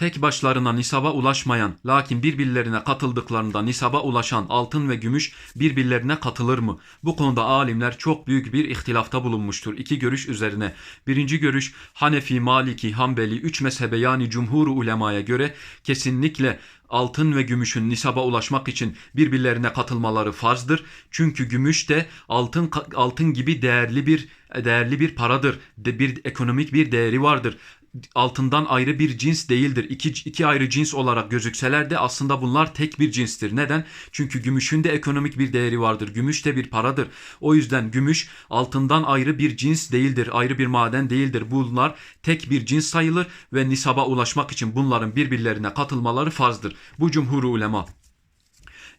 tek başlarına nisaba ulaşmayan lakin birbirlerine katıldıklarında nisaba ulaşan altın ve gümüş birbirlerine katılır mı? Bu konuda alimler çok büyük bir ihtilafta bulunmuştur. İki görüş üzerine. Birinci görüş Hanefi, Maliki, Hanbeli, üç mezhebe yani cumhur ulemaya göre kesinlikle altın ve gümüşün nisaba ulaşmak için birbirlerine katılmaları farzdır. Çünkü gümüş de altın altın gibi değerli bir değerli bir paradır. De bir ekonomik bir değeri vardır altından ayrı bir cins değildir. İki, iki ayrı cins olarak gözükseler de aslında bunlar tek bir cinstir. Neden? Çünkü gümüşün de ekonomik bir değeri vardır. Gümüş de bir paradır. O yüzden gümüş altından ayrı bir cins değildir. Ayrı bir maden değildir. Bunlar tek bir cins sayılır ve nisaba ulaşmak için bunların birbirlerine katılmaları farzdır. Bu cumhur ulema.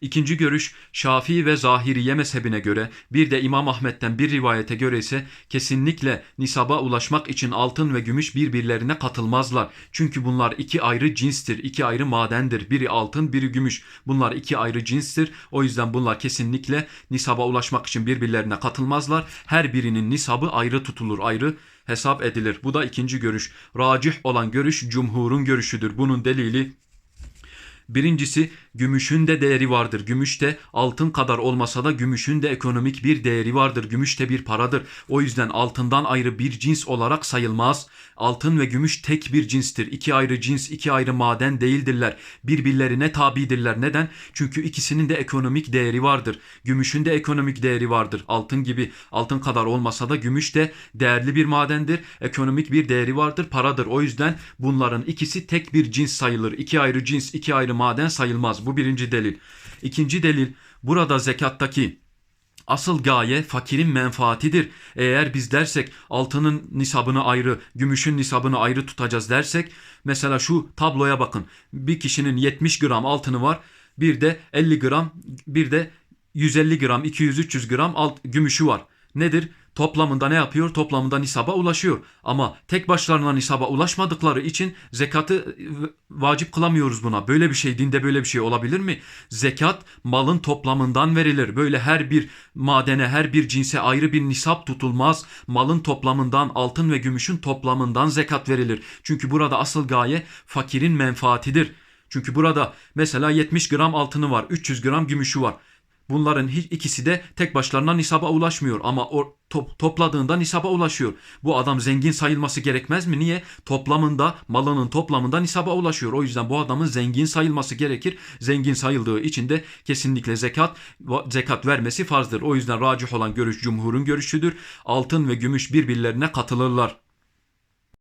İkinci görüş Şafii ve Zahiriye mezhebine göre bir de İmam Ahmet'ten bir rivayete göre ise kesinlikle nisaba ulaşmak için altın ve gümüş birbirlerine katılmazlar. Çünkü bunlar iki ayrı cinstir, iki ayrı madendir. Biri altın, biri gümüş. Bunlar iki ayrı cinstir. O yüzden bunlar kesinlikle nisaba ulaşmak için birbirlerine katılmazlar. Her birinin nisabı ayrı tutulur, ayrı hesap edilir. Bu da ikinci görüş. Racih olan görüş cumhurun görüşüdür. Bunun delili Birincisi gümüşün de değeri vardır. Gümüş de altın kadar olmasa da gümüşün de ekonomik bir değeri vardır. Gümüş de bir paradır. O yüzden altından ayrı bir cins olarak sayılmaz. Altın ve gümüş tek bir cinstir. İki ayrı cins, iki ayrı maden değildirler. Birbirlerine tabidirler. Neden? Çünkü ikisinin de ekonomik değeri vardır. Gümüşün de ekonomik değeri vardır. Altın gibi altın kadar olmasa da gümüş de değerli bir madendir. Ekonomik bir değeri vardır, paradır. O yüzden bunların ikisi tek bir cins sayılır. İki ayrı cins, iki ayrı maden sayılmaz. Bu birinci delil. İkinci delil burada zekattaki Asıl gaye fakirin menfaatidir. Eğer biz dersek altının nisabını ayrı, gümüşün nisabını ayrı tutacağız dersek mesela şu tabloya bakın. Bir kişinin 70 gram altını var. Bir de 50 gram, bir de 150 gram, 200-300 gram alt, gümüşü var. Nedir? Toplamında ne yapıyor? Toplamında nisaba ulaşıyor. Ama tek başlarına nisaba ulaşmadıkları için zekatı e, vacip kılamıyoruz buna. Böyle bir şey dinde böyle bir şey olabilir mi? Zekat malın toplamından verilir. Böyle her bir madene, her bir cinse ayrı bir nisap tutulmaz. Malın toplamından, altın ve gümüşün toplamından zekat verilir. Çünkü burada asıl gaye fakirin menfaatidir. Çünkü burada mesela 70 gram altını var, 300 gram gümüşü var. Bunların ikisi de tek başlarına nisaba ulaşmıyor ama o top, topladığında nisaba ulaşıyor. Bu adam zengin sayılması gerekmez mi? Niye? Toplamında, malının toplamında nisaba ulaşıyor. O yüzden bu adamın zengin sayılması gerekir. Zengin sayıldığı için de kesinlikle zekat zekat vermesi farzdır. O yüzden racih olan görüş cumhurun görüşüdür. Altın ve gümüş birbirlerine katılırlar.